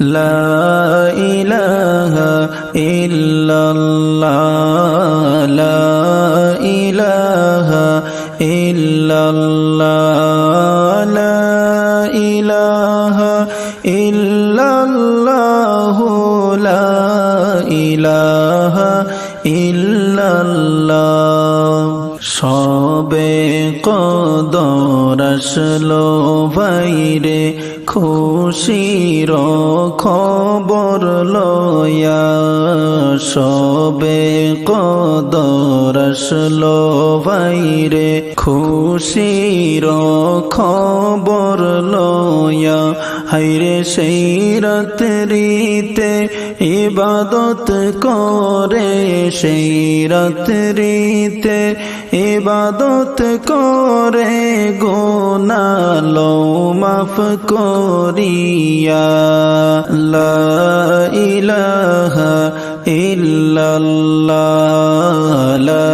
لا إله إلا খুশির খবর লয়া সবে কদর আসলো খুশির খবর লয়া হাইরে সেই ইবাদত করে, সেই রাত্রিতে ইবাদত করে গোনালো মাফ করিয়া লা ইলাহা ইল্লাল্লাহ লা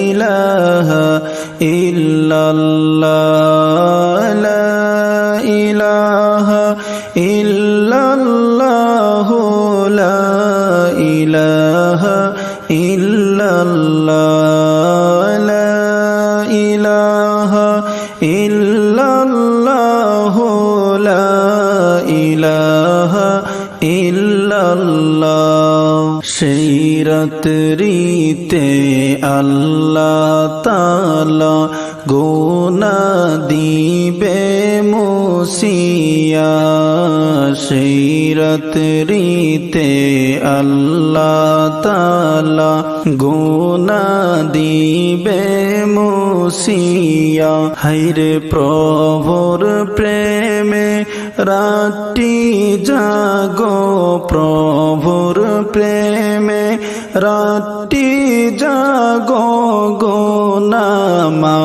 ইলাহা ইল্লাল্লাহ লা ইলাহা ইল্লাল্লাহ লা ইলাহা ইল্লাল্লাহ লা ইলাহা ইল্লাল্লাহ সেই রাত্রিতে আল্লাহ তালা গোনা দিবে মুসিয়া। সেই রাত্রিতে আল্লাহ তালা গোনা দিবে মুসিয়া। হাইরে প্রভুর প্রেমে রাটি জাগো প্রভুর প্রেমে রাটি জাগো গো নামা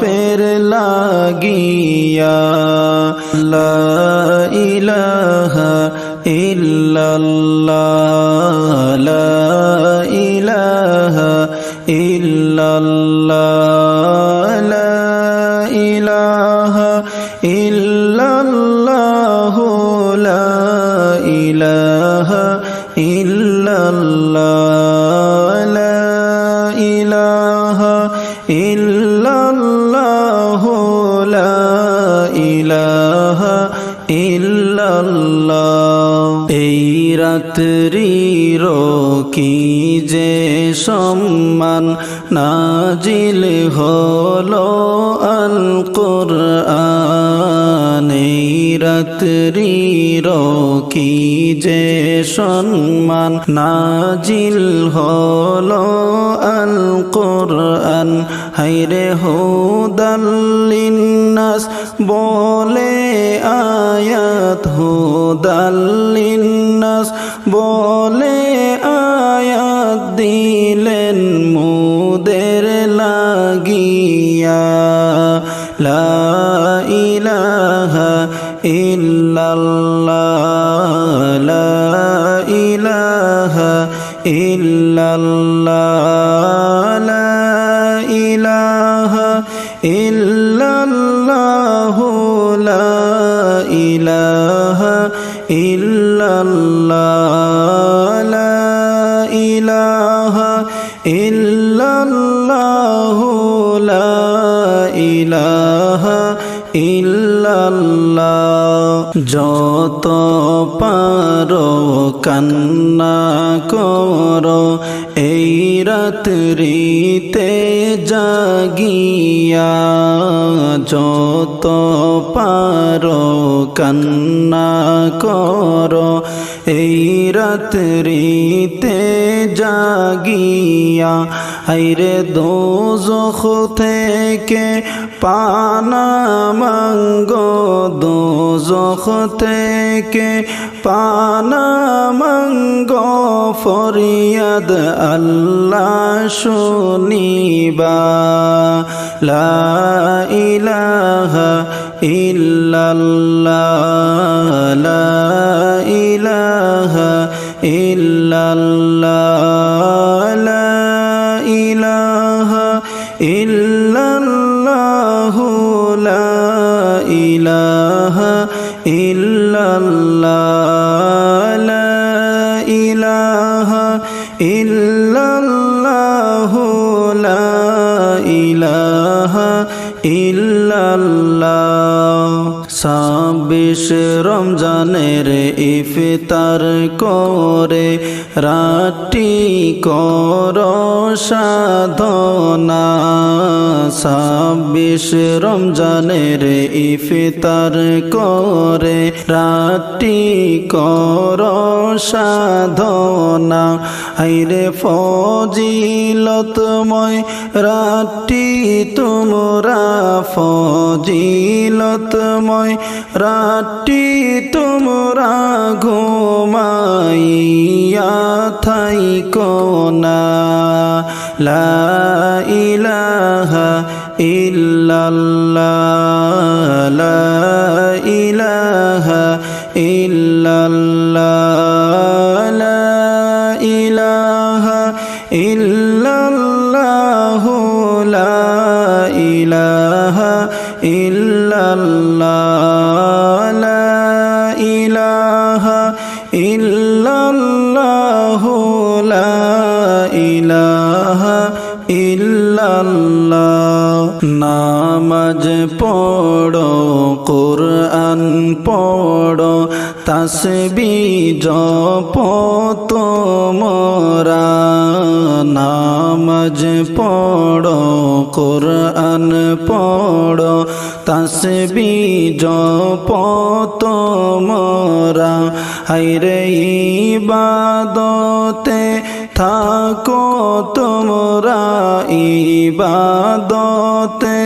ফের লাগিয়া। লা ইলাহা ইল্লাল্লাহ, লা ইল্লাল্লাহ, লা ইলাহা ইল্লাল্লাহ, লা ইলাহা ইল্লাল্লাহ, লা ইলাহা ইল্লাল্লাহ, লা ইলাহা এই রাত্রির কি যে সম্মান নাজিল হলো আল কোরআন এই রাত্রির কি যে সম্মান নাজিল হলো আল কোরআন হাইরে হুদাল্লিন্নাস বলে আয়াত, হুদাল্লিন্নাস বলে আয়াত। দিলেন মুদের লাগিয়া, লা ইলাহা ইল্লাল্লাহ, লা ইলাহা ইল্লাল্লাহ, লা ইলাহা ইল্লাল্লাহ, লা ইলাহা ইল্লাল্লাহ। যত পারো কান্না করো এই রাত্রিতে জাগিয়া যত পারো কান্না করো এই রাত্রিতে জাগিয়া আইরে দোজখ থেকে পানা মাঙ্গ, দোজখ থেকে পানা মাঙ্গ, ফরিয়াদ আল্লাহ শুনিবা, লা ইলাহা ইল্লাল্লাহ, লা ইলাহা ইল্লাল্লাহ। ছাব্বিশ রমজানের ইফতার করে রাটি কর সাধনা। ছাব্বিশ রমজানের ইফতার করে রাটি কর সাধনা। আইরে ফজিলতময় রাটি তোমরা, ফজিলতময় রাটি তোমরা ঘুমাইয়া থাই কোনা লা ইলাহা ইল্লাল্লাহ লা পড়ো তসবি জপ তোমরা, নামাজ পড়ো, কোরআন পড়ো তসবি জপ তোমরা। হাইরে ইবাদতে থাকো তোমরা, ইবাদতে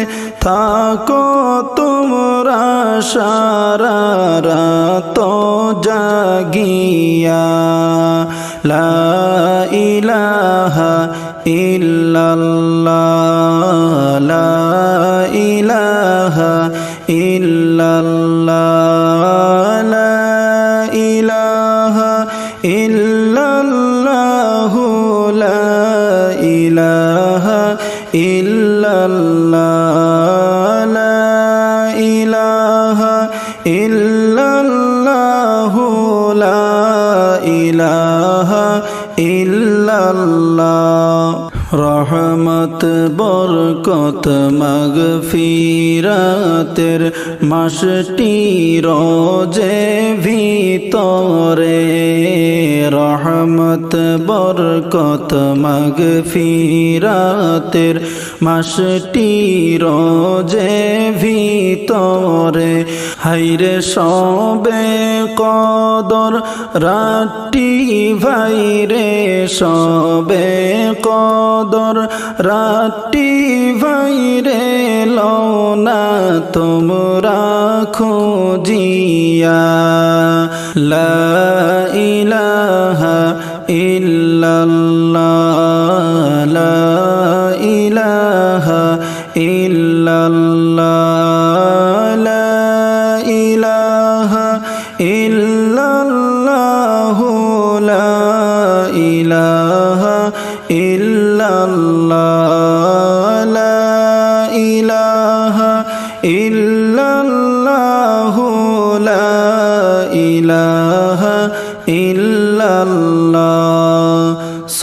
থাকো তোমরা সারা রাত জাগিয়া। লা ইলাহা ইল্লাল্লাহ লা ইলাহা ইল্লাল্লাহ। রহমত বরকত মগ ফিরাতের মাসটি রোজে ভিতরে। রহমত, বরকত মগ ফিরাতের মাসটি রোজে ভিতরে। হাইরে সবে কদর রাটি ভাইরে সবে কদর রাটি ভাইরে লওনা তোমরা খুঁজিয়া। লা ইলাহা ইল্লাল্লাহ।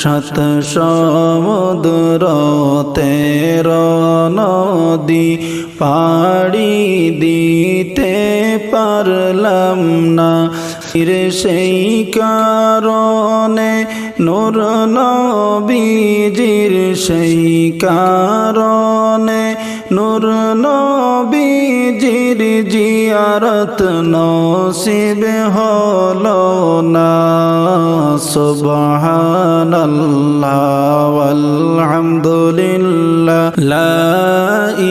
সাত সমুদ্র তের নদী পাড়ি দিতে পারলাম না। ফিরে সেই কারণে নূর নবীজির সেই কারণে নূর নবীজির জিয়ারত নসিব হলো না। সুবহানাল্লাহ walhamdulillah লা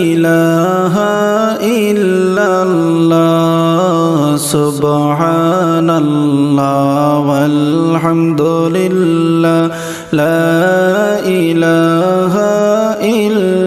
ইলাহা ইল্লাল্লাহ। সুবহানাল্লাহ walhamdulillah লা ইলাহা ইল্লাল্লাহ।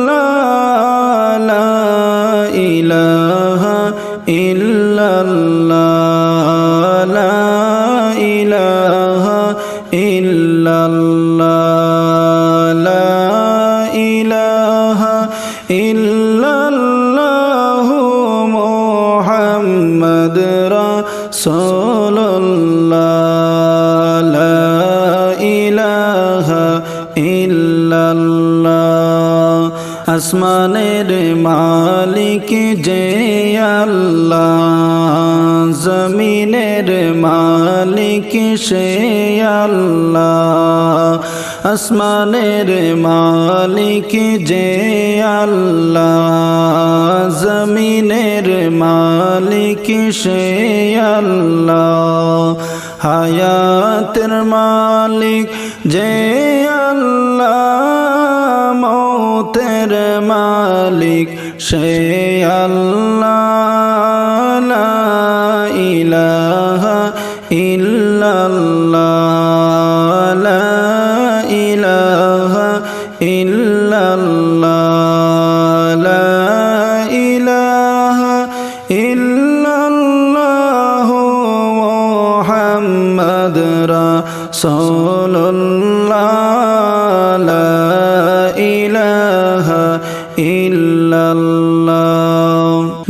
ইলাহা জমিনের মালিক সে আল্লাহ। আসমানের মালিক যে আল্লাহ। জমিনের মালিক সে আল্লাহ। হায়াতের মালিক যে আল্লাহ। মৌতের মালিক সে আল্লাহ।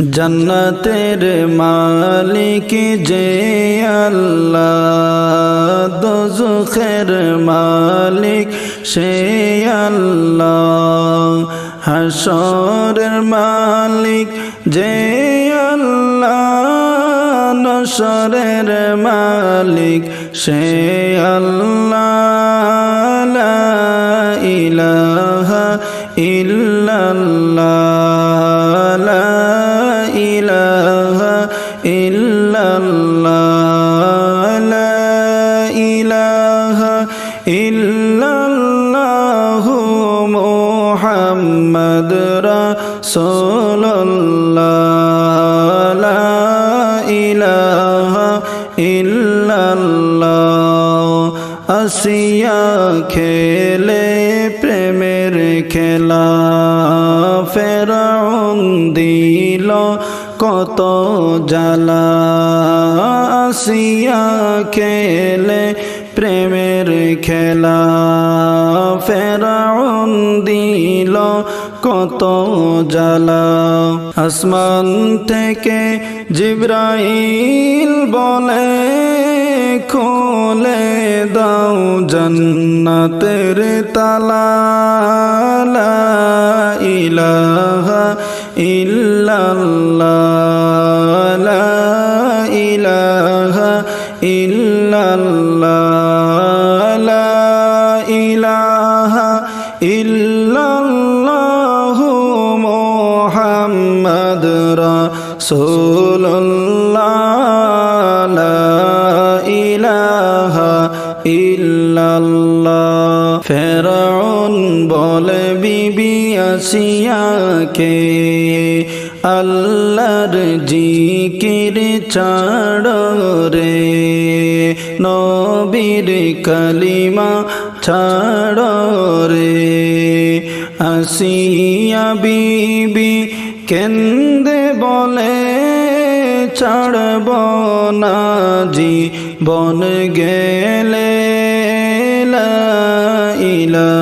জান্নাতের মালিক যে আল্লাহ, দোজখের মালিক সে আল্লাহ, হাসরের মালিক যে আল্লাহ, নসরের মালিক সে আল্লাহ ইলাহা ইল্লাল্লাহ। ফেরাউন দিল কত জ্বালা, আসিয়া খেলে প্রেমের খেলা। ফেরাউন দিল কত জ্বালা, আসমান থেকে জিব্রাইল বলে, খোলে দাও জন্নতের তালা। ইলাহা ইল্লাল্লাহ ফেরাউন বলে বিবি আসিয়াকে, আল্লাহর জিকির ছাড় রে, নবীর কালিমা ছাড় রে। আসিয়া বিবি কেন্দে বলে, ছাড়ব না জি বন গেলে, লা